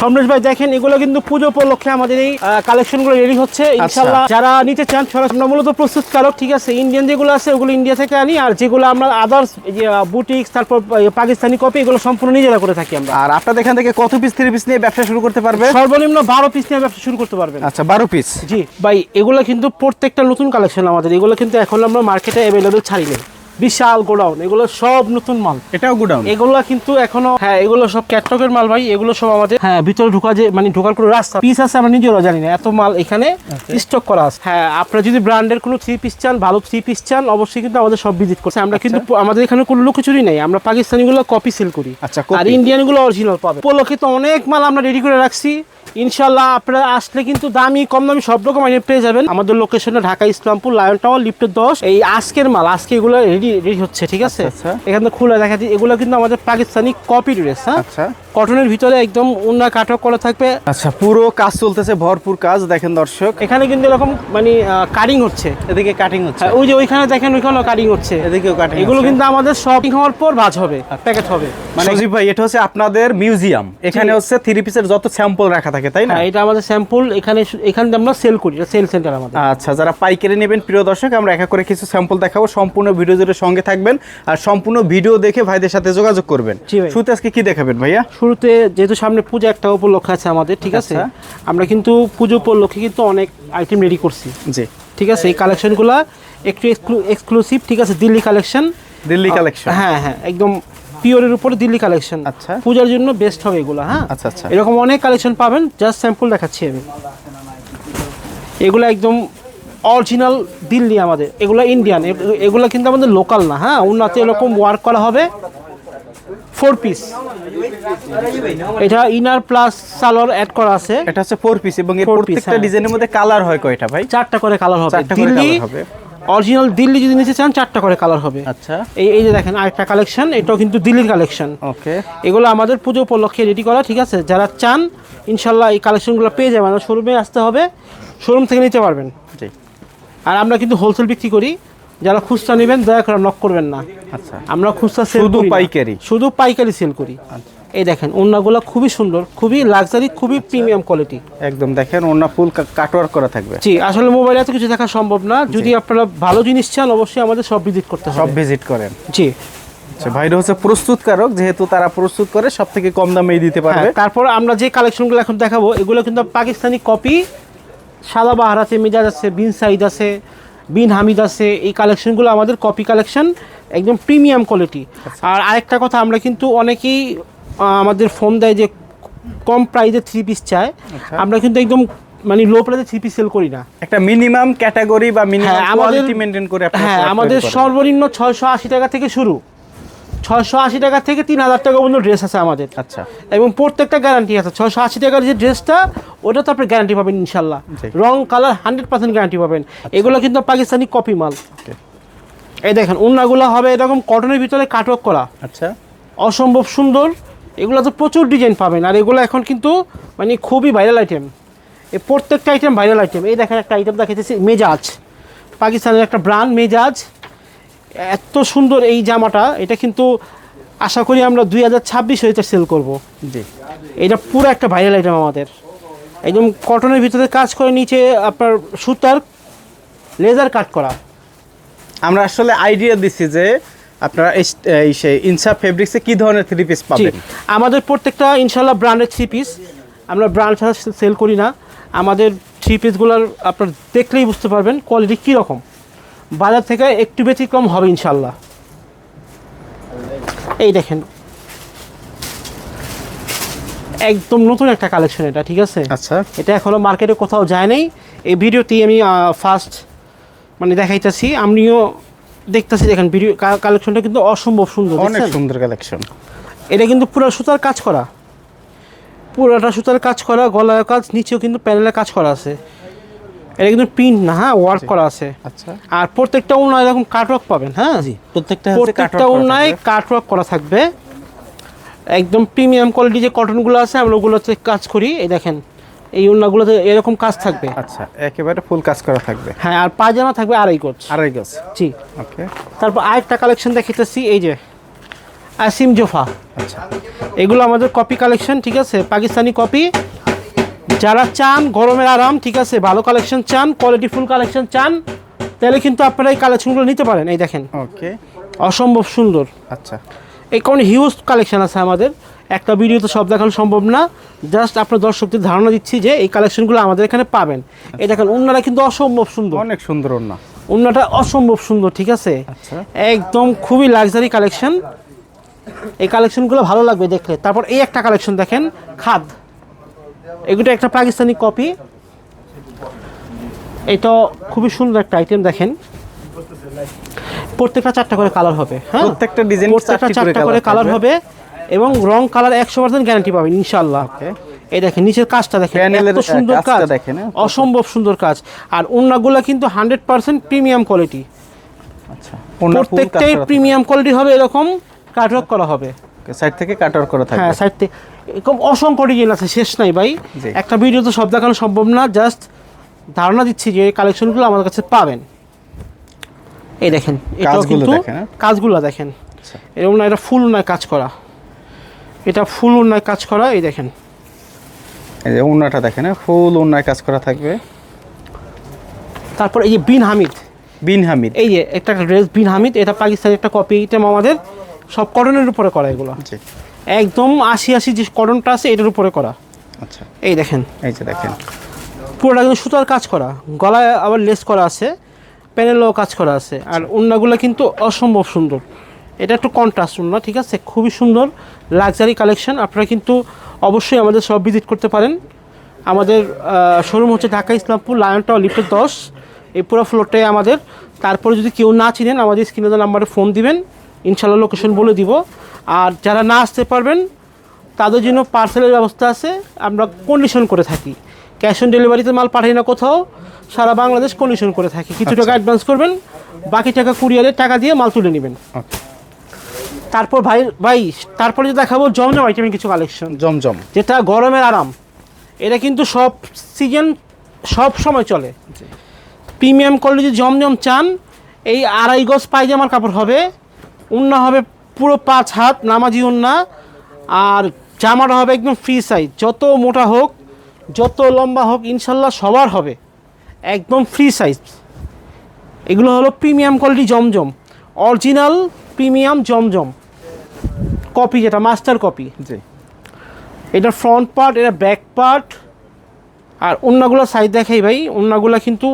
সমরেশ ভাই দেখেন এগুলো কিন্তু পুজো উপলক্ষে আমাদের এই কালেকশনগুলো রেডি হচ্ছে। আচ্ছা। ইনশাল্লাহ যারা নিতে চান সরাসরি মূলত প্রস্তুতকারক ঠিক আছে? ইন্ডিয়ান যেগুলো আছে ওগুলো ইন্ডিয়া থেকে আনি আর যেগুলো আমরা আদার্স যে বুটিক্স তারপর পাকিস্তানি কপি এগুলো সম্পূর্ণ নিজেরা করে থাকি আমরা। আর আপনাদের এখান থেকে কত পিস থ্রি পিস নিয়ে ব্যবসা শুরু করতে পারবে? সর্বনিম্ন বারো পিস নিয়ে ব্যবসা শুরু করতে পারবেন। আচ্ছা বারো পিস জি ভাই এগুলো কিন্তু প্রত্যেকটা নতুন কালেকশন আমাদের। এগুলো কিন্তু এখন আমরা মার্কেটে অ্যাভেলেবেল ছাড়িলে বিশাল গোডাউন। এগুলো সব নতুন মাল। এটাও গোডাউন? এগুলো কিন্তু এখনও হ্যাঁ এগুলো সব ক্যাটলগের মাল ভাই। এগুলো সব আমাদের হ্যাঁ ভিতরে ঢোকা যে মানে ঢোকার কোনো রাস্তা পিস আছে আমরা নিজেরাও জানি না। এত মাল এখানে স্টক করা আছে। হ্যাঁ আপনারা যদি ব্র্যান্ডের কোনো থ্রি পিস চান ভালো থ্রি পিস চান অবশ্যই কিন্তু আমাদের সব ভিজিট করছে আমরা কিন্তু আমাদের এখানে কোনো লুকোচুরি নেই। আমরা পাকিস্তানিগুলো কপি সেল করি। আচ্ছা, আর copy। ইন্ডিয়ানগুলো অরিজিনাল পাবে। উপলক্ষে তো অনেক মাল আমরা রেডি করে রাখছি। ইনশাল্লাহ আপনারা আসলে কিন্তু দামি কম দামি সব রকম আইটেম পেয়ে যাবেন। আমাদের লোকেশনে ঢাকা ইসলামপুর লায়ন টাওয়ার লিফটের দশ। এই আজকের মাল আজকে এগুলো রেডি রেডি হচ্ছে ঠিক আছে? আচ্ছা, আচ্ছা। এখানে খুলে দেখা যায় এগুলো কিন্তু আমাদের পাকিস্তানি কপি ড্রেস হ্যাঁ? আচ্ছা। কটনের ভিতরে একদম উন্না কাটক করা থাকবে। আচ্ছা পুরো কাজ চলতেছে ভরপুর কাজ দেখেন দর্শক। এখানে কিন্তু এরকম মানে কাটিং হচ্ছে। এদিকে কাটিং হচ্ছে। হ্যাঁ, ওই যে ওইখানে দেখেন ওইখানেও কাটিং হচ্ছে। এদিকেও কাটিং এগুলো কিন্তু আমাদের শপিং হওয়ার পর ভাজ হবে প্যাকেট হবে। মানে সজীব ভাই এটা হচ্ছে আপনাদের মিউজিয়াম এখানে হচ্ছে থ্রি পিসের যত স্যাম্পল রাখা থাকে তাই না? হ্যাঁ এটা আমাদের স্যাম্পল এখানে এখানে আমরা সেল করি সেল সেন্টার আমাদের। আচ্ছা যারা পাইকারি নেবেন প্রিয় দর্শক আমরা একা করে কিছু স্যাম্পল দেখাবো। সম্পূর্ণ ভিডিও জুড়ে সঙ্গে থাকবেন আর সম্পূর্ণ ভিডিও দেখে ভাইদের সাথে যোগাযোগ করবেন। শুরুতে আজকে কি দেখাবেন ভাইয়া? শুরুতে যেহেতু সামনে পূজা একটা উপলক্ষ আছে আমাদের ঠিক আছে? আচ্ছা। আমরা কিন্তু পুজো উপলক্ষে কিন্তু অনেক আইটেম রেডি করছি। জি। ঠিক আছে? এই কালেকশনগুলো একটু এক্সক্লুসিভ ঠিক আছে? দিল্লি কালেকশন দিল্লি কালেকশন হ্যাঁ হ্যাঁ একদম পিওরের উপরে দিল্লি কালেকশন আচ্ছা। পূজার জন্য বেস্ট হবে এগুলো হ্যাঁ? আচ্ছা, আচ্ছা। এরকম অনেক কালেকশন পাবেন জাস্ট স্যাম্পল দেখাচ্ছি আমি। এগুলো একদম অরিজিনাল দিল্লি আমাদের। এগুলো ইন্ডিয়ান এগুলো কিন্তু আমাদের লোকাল না হ্যাঁ? উন্নতে এরকম ওয়ার্ক করা হবে ফোর পিস এটা ইনার প্লাস সালোয়ার অ্যাড করা আছে। এটা হচ্ছে ফোর পিস এবং এর প্রত্যেকটা হ্যাঁ। ডিজাইনের মধ্যে কালার হয় কয়টা ভাই? চারটা করে কালার হবে। দিল্লি হবে। অরিজিনাল দিল্লি যদি নিতে চান চারটা করে কালার হবে। আচ্ছা। এই এই যে দেখেন আরেকটা কালেকশন এটাও কিন্তু দিল্লির কালেকশন ওকে এগুলো আমাদের পুজো উপলক্ষে রেডি করা ঠিক আছে? যারা চান ইনশাল্লাহ এই কালেকশনগুলো পেয়ে যাবেন। শোরুমে আসতে হবে শোরুম থেকে নিতে পারবেন। জি। আর আমরা কিন্তু হোলসেল বিক্রি করি। যারা খুচরা নেবেন দয়া করে নক করবেন না। আচ্ছা। আমরা খুচরা সেল শুধু পাইকারি? শুধু পাইকারি সেল করি। এই দেখেন ওড়নাগুলো খুবই সুন্দর খুবই লাক্সারি খুবই প্রিমিয়াম কোয়ালিটি একদম দেখেন অন্য ফুল কাটওয়ার্ক করা থাকবে। জি আসলে মোবাইলে এত কিছু দেখা সম্ভব না। যদি আপনারা ভালো জিনিস চান অবশ্যই আমাদের সব ভিজিট করতে হবে। সব ভিজিট করেন। জি। আচ্ছা ভাইরা হচ্ছে প্রস্তুতকারক যেহেতু তারা প্রস্তুত করে সব থেকে কম দামেই দিতে পারবে। হ্যাঁ, তারপর আমরা যে কালেকশনগুলো এখন দেখাবো এগুলো কিন্তু পাকিস্তানি কপি সাদা বাহার আছে মেজাজ আছে বিন সাইদ আছে বিন হামিদ আছে এই কালেকশনগুলো আমাদের কপি কালেকশন একদম প্রিমিয়াম কোয়ালিটি আর আরেকটা কথা আমরা কিন্তু অনেকেই আমাদের ফোন দেয় যে কম প্রাইসে থ্রি পিস চায়। আমরা কিন্তু একদম মানে লো প্রাইসে থ্রি পিস সেল করি না। একটা মিনিমাম ক্যাটাগরি বা মিনিমাম হ্যাঁ আমাদের কোয়ালিটি মেনটেন করে হ্যাঁ আমাদের সর্বনিম্ন ছয়শো আশি টাকা থেকে শুরু। ছয়শো আশি টাকা থেকে তিন হাজার টাকা পর্যন্ত ড্রেস আছে আমাদের। আচ্ছা। এবং প্রত্যেকটা গ্যারান্টি আছে। ছয়শো আশি টাকার যে ড্রেসটা ওটা তো আপনি গ্যারান্টি পাবেন ইনশাল্লাহ। রং কালার হান্ড্রেড পার্সেন্ট গ্যারান্টি পাবেন। এগুলো কিন্তু পাকিস্তানি কপি মাল। এই দেখেন ওনাগুলো হবে এরকম কটনের ভিতরে কাটওয়ার্ক করা। আচ্ছা। অসম্ভব সুন্দর। এগুলো তো প্রচুর ডিজাইন পাবেন। আর এগুলো এখন কিন্তু মানে খুবই ভাইরাল আইটেম এই প্রত্যেকটা আইটেম ভাইরাল আইটেম এই দেখেন একটা আইটেম দেখাইতেছি মেজাজ। পাকিস্তানের একটা ব্র্যান্ড মেজাজ। এত সুন্দর এই জামাটা এটা কিন্তু আশা করি আমরা দুই হাজার ছাব্বিশ এটা সেল করব। জি। এটা পুরো একটা ভাইরাল আইটেম আমাদের। একদম কটনের ভিতরে কাজ করে নিচে আপনার সুতার লেজার কাট করা। আমরা আসলে আইডিয়া দিচ্ছি যে আপনারা এই- সেই ইনসা ফেব্রিক্সে কী ধরনের থ্রি পিস পাবেন? আমাদের প্রত্যেকটা ইনশাল্লাহ ব্র্যান্ডের থ্রি পিস আমরা ব্র্যান্ড ছাড়া সেল করি না। আমাদের থ্রি পিসগুলোর আপনার দেখলেই বুঝতে পারবেন কোয়ালিটি কীরকম। বাজার থেকে একটু ব্যতিক্রম হবে ইনশাল্লাহ এই দেখেন। একদম নতুন একটা কালেকশন এটা ঠিক আছে? আচ্ছা। এটা এখনও মার্কেটে কোথাও যায় নাই। এই ভিডিওতেই আমি ফার্স্ট মানে দেখাইতেছি। আমিও দেখতেছি দেখেন ভিডিও কালেকশনটা কিন্তু অসম্ভব সুন্দর অনেক সুন্দর কালেকশন এটা কিন্তু পুরো সুতার কাজ করা। পুরোটা সুতার কাজ করা গলার কাজ নিচেও কিন্তু প্যানেলের কাজ করা আছে। এটা কিন্তু প্রিন্ট না হ্যাঁ ওয়ার্ক করা আছে। আচ্ছা। আর প্রত্যেকটা উন্নয় এরকম কাটওয়ার্ক পাবেন হ্যাঁ? প্রত্যেকটা প্রত্যেকটা উন্নয় কাটওয়ার্ক করা থাকবে। একদম প্রিমিয়াম কোয়ালিটি যে কটনগুলো আছে আমরা ওগুলোতে কাজ করি। এই দেখেন এই উন্নাগুলোতে এরকম কাজ থাকবে। আচ্ছা একেবারে ফুল কাজ করা থাকবে। হ্যাঁ আর পায়জামা থাকবে আড়াই গোছ আড়াই গজ। জি। ওকে। তারপর আরেকটা কালেকশন দেখিতেছি এই যে আসিম জোফা আচ্ছা। এগুলো আমাদের কপি কালেকশন ঠিক আছে? পাকিস্তানি কপি যারা চান গরমের আরাম ঠিক আছে ভালো কালেকশন চান কোয়ালিটি ফুল কালেকশন চান তাহলে কিন্তু আপনারা এই কালেকশনগুলো নিতে পারেন। এই দেখেন। ওকে অসম্ভব সুন্দর। আচ্ছা। এই কারণে হিউজ কালেকশন আছে আমাদের। একটা ভিডিও তো সব দেখানো সম্ভব না। জাস্ট আপনার দর্শকদের ধারণা দিচ্ছি যে এই কালেকশনগুলো আমাদের এখানে পাবেন। এই দেখেন অন্যরা কিন্তু অসম্ভব সুন্দর। অনেক সুন্দর না অন্যটা অসম্ভব সুন্দর ঠিক আছে? আচ্ছা। একদম খুবই লাক্সারি কালেকশন এই কালেকশনগুলো ভালো লাগবে দেখলে। তারপর এই একটা কালেকশন দেখেন খাদ। এগুলো একটা পাকিস্তানি কপি। এটা খুবই সুন্দর একটা আইটেম দেখেন। প্রত্যেকটা চারটা করে কালার হবে হ্যাঁ? প্রত্যেকটা ডিজাইন প্রত্যেকটা চারটা করে কালার হবে এবং রং কালার একশো পার্সেন্ট গ্যারান্টি পাবেন ইনশাল্লাহ এই দেখেন নিচের কাজটা দেখেন এত সুন্দর কাজ দেখেন, হ্যাঁ? অসম্ভব সুন্দর কাজ। আর অন্যগুলো কিন্তু হান্ড্রেড পার্সেন্ট প্রিমিয়াম কোয়ালিটি আচ্ছা প্রত্যেকটাই প্রিমিয়াম কোয়ালিটি হবে এরকম কাটওয়ার্ক করা হবে। সাইড থেকে কাটার করা থাকবে। হ্যাঁ সাইড থেকে এরকম অসংখ্য ডিজাইন আছে শেষ নাই ভাই। একটা ভিডিও তো সব দেখানো সম্ভব না জাস্ট ধারণা দিচ্ছি যে কালেকশনগুলো আমার কাছে পাবেন। এই দেখেন এটাও কাজগুলো কিন্তু হ্যাঁ? কাজগুলো দেখেন। আচ্ছা। এরকম না এটা ফুল নয় কাজ করা। এটা ফুল নয় কাজ করা এই দেখেন। এই যে দেখেন ফুল ওন্নায় কাজ করা থাকবে। তারপর এই যে বিন হামিদ। বিন হামিদ। এই যে একটা ড্রেস বিন হামিদ এটা পাকিস্তানি একটা কপি আইটেম আমাদের সব কটনের উপরে করা এগুলো। জি। একদম আশি আশি যে কটনটা আছে এটার উপরে করা। আচ্ছা। এই দেখেন। এই যে দেখেন। পুরোটা কিন্তু সুতার কাজ করা। গলায় আবার লেস করা আছে প্যানেলও কাজ করা আছে। আর ওড়নাগুলো কিন্তু অসম্ভব সুন্দর। এটা একটু কন্ট্রাস্ট ওড়না ঠিক আছে? খুবই সুন্দর লাক্সারি কালেকশন আপনারা কিন্তু অবশ্যই আমাদের সব ভিজিট করতে পারেন। আমাদের শোরুম হচ্ছে ঢাকা ইসলামপুর লায়ন টাওয়ার লিফটের দশ। এই পুরো ফ্লোরটাই আমাদের। তারপরে যদি কেউ না চিনেন আমাদের স্ক্রিনে নাম্বারে ফোন দিবেন। ইনশাল্লাহ লোকেশন বলে দিব। আর যারা না আসতে পারবেন তাদের জন্য পার্সেলের ব্যবস্থা আছে। আমরা কন্ডিশন করে থাকি। ক্যাশ অন ডেলিভারিতে মাল পাঠাই না কোথাও সারা বাংলাদেশ কন্ডিশন করে থাকি। কিছু টাকা অ্যাডভান্স করবেন বাকি টাকা কুরিয়ারে টাকা দিয়ে মাল তুলে নেবেন। তারপর ভাই ভাই তারপরে যে দেখাবো জমজম আইটেমের কিছু কালেকশন জমজম। যেটা গরমের আরাম। এটা কিন্তু সব সিজন সব সময় চলে। প্রিমিয়াম কোয়ালিটি জমজম চান এই আড়াই গজ পায়জামার কাপড় হবে। উন্না হবে পুরো পাঁচ হাত নামাজি উন্না আর জামাটা হবে একদম ফ্রি সাইজ যত মোটা হোক যত লম্বা হোক ইনশাল্লাহ সবার হবে। একদম ফ্রি সাইজ এগুলো হলো প্রিমিয়াম কোয়ালিটি জমজম। অরিজিনাল প্রিমিয়াম জমজম। কপি যেটা মাস্টার কপি জি। এটা ফ্রন্ট পার্ট এটা ব্যাক পার্ট আর অন্যগুলো সাইজ দেখাই ভাই অন্যগুলো কিন্তু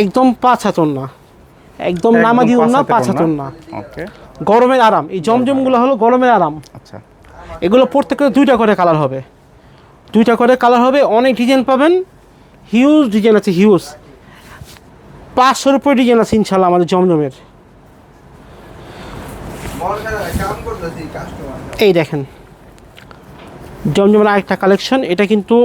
একদম পাঁচ হাত না একদম নামাজি অন্য পাঁচ হাত না? ওকে গরমের আরাম এই জমজমগুলো হলো গরমের আরাম। আচ্ছা। এগুলো প্রত্যেকটা দুইটা করে কালার হবে। দুইটা করে কালার হবে অনেক ডিজাইন পাবেন। হিউজ ডিজাইন আছে হিউজ পাঁচশোর উপরে ডিজাইন আছে ইনশাল্লাহ আমাদের জমজমের। এই দেখেন জমজমের আরেকটা কালেকশন এটা কিন্তু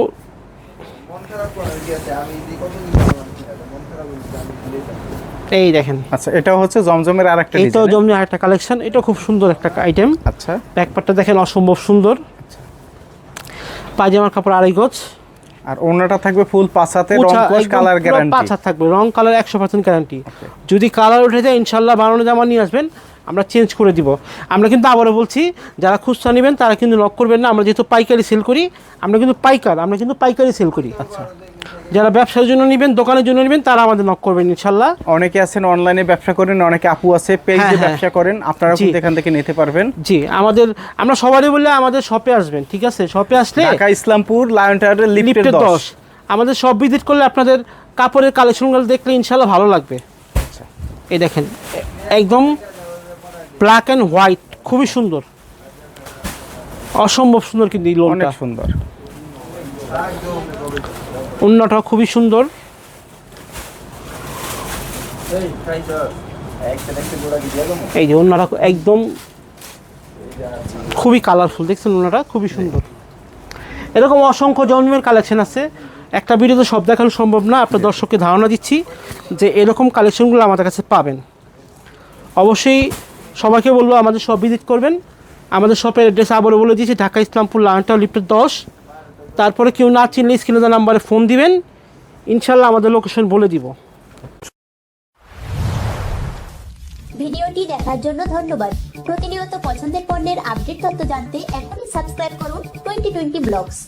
এই দেখেন। আচ্ছা এটা হচ্ছে জমজমের আরেকটা এইটাও ডিজাইন জমজমের আরেকটা কালেকশন এটা খুব সুন্দর একটা আইটেম আচ্ছা। ব্যাকপারটা দেখেন অসম্ভব সুন্দর। পায়জামার কাপড় আড়াই গজ। আর ওন্নাটা থাকবে ফুল পাঁচ হাতে রং উঁচা, কালার গ্যারান্টি পাঁচ থাকবে রং কালার একশো পার্সেন্ট গ্যারান্টি যদি কালার উঠে যায় ইনশাল্লাহ বানানো জামা নিয়ে আসবেন। আমরা চেঞ্জ করে দিব। আমরা কিন্তু আবারও বলছি যারা খুচরা নেবেন তারা কিন্তু নক করবেন না। আমরা যেহেতু পাইকারি সেল করি আমরা কিন্তু পাইকার আমরা কিন্তু পাইকারি সেল করি। আচ্ছা। যারা ব্যবসার জন্য নেবেন দোকানের জন্য নেবেন তারা আমাদের নক করবেন ইনশাল্লাহ। অনেকে আছেন অনলাইনে ব্যবসা করেন অনেকে আপু আছে পেজে হ্যাঁ, হ্যাঁ। ব্যবসা করেন আপনারা কিন্তু এখান থেকে নিতে পারবেন। জি আমাদের আমরা সবারই বললে আমাদের শপে আসবেন ঠিক আছে? শপে আসলে ঢাকা ইসলামপুর লায়ন টাওয়ারের লিফটের লিফটের 10 দশ। আমাদের সব ভিজিট করলে আপনাদের কাপড়ের কালেকশনগুলো দেখলে ইনশাল্লাহ ভালো লাগবে। আচ্ছা। এই দেখেন একদম ব্ল্যাক অ্যান্ড হোয়াইট খুবই সুন্দর। অসম্ভব সুন্দর কিন্তু এই অনেক লোনটা সুন্দর। অন্যটাও খুবই সুন্দর। এই যে অন্যটা একদম খুবই কালারফুল দেখছেন অন্যটা খুবই সুন্দর। এরকম অসংখ্য জন্মের কালেকশন আছে। একটা ভিডিওতে সব দেখানো সম্ভব না আপনার দর্শককে ধারণা দিচ্ছি যে এরকম কালেকশনগুলো আমাদের কাছে পাবেন। অবশ্যই সবাইকে বলব আমাদের সব ভিজিট করবেন। আমাদের শপের অ্যাড্রেস আবারও বলে দিয়েছি, ঢাকা ইসলামপুর লায়নটাও লিফটের দশ। তারপরে কেউ না চিনলে স্ক্রিনে নাম্বারে ফোন দিবেন। ইনশাল্লাহ আমাদের লোকেশন বলে দিব। ভিডিওটি দেখার জন্য ধন্যবাদ। প্রতিনিয়ত পছন্দের পণ্যের আপডেট তথ্য জানতে এখনই সাবস্ক্রাইব করুন টোয়েন্টি টোয়েন্টি ব্লগস।